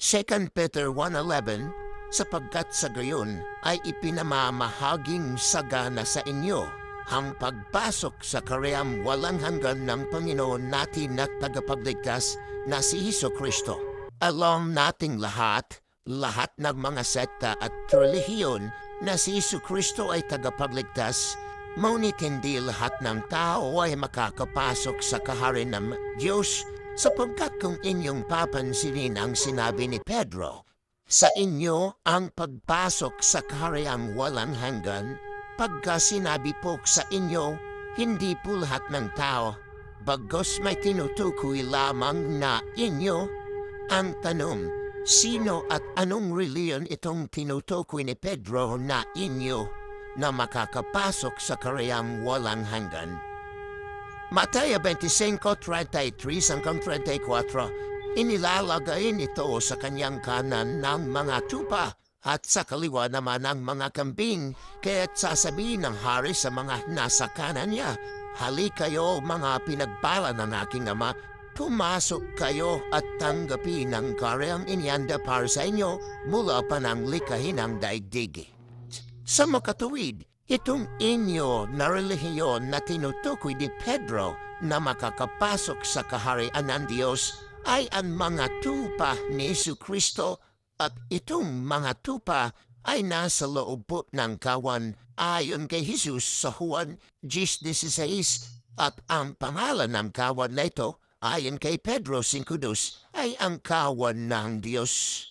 2 Peter 1.11 sapagkat sa gayon ay ipinamamahaging sagana sa inyo ang pagpasok sa karayam walang hanggan ng Panginoon natin na tagapagligtas na si Heso Kristo. Alam nating lahat, lahat ng mga sekta at relihiyon na si Heso Kristo ay tagapagligtas, ngunit hindi lahat ng tao ay makakapasok sa kahari ng Diyos sapagkat kung inyong papansinin ang sinabi ni Pedro, sa inyo ang pagpasok sa kahariang walang hanggan, pagka sinabi po sa inyo, hindi po lahat ng tao, bagos may tinutukoy lamang na inyo. Ang tanong, sino at anong reliyon itong tinutukoy ni Pedro na inyo na makakapasok sa kahariang walang hanggan? Mataya 25.33 hanggang 34, inilalagay nito sa kanyang kanan ng mga tupa at sa kaliwa naman ng mga kambing, kaya't sasabihin ng hari sa mga nasa kanan niya, Hali kayo mga pinagpala ng aking ama, pumasok kayo at tanggapin ang karyang inyanda para sa inyo mula pa ng likahin ng daigdig. Sa makatuwid, itong inyo na relihiyon na tinutukoy ni Pedro na makakapasok sa kaharian ng Diyos ay ang mga tupa ni Yesu Kristo at itong mga tupa ay nasa loob po ng kawan ayon kay Jesus sa Juan 10.16 at ang pangalan ng kawan na ito ayon kay Pedro 5.2 ay ang kawan ng Diyos.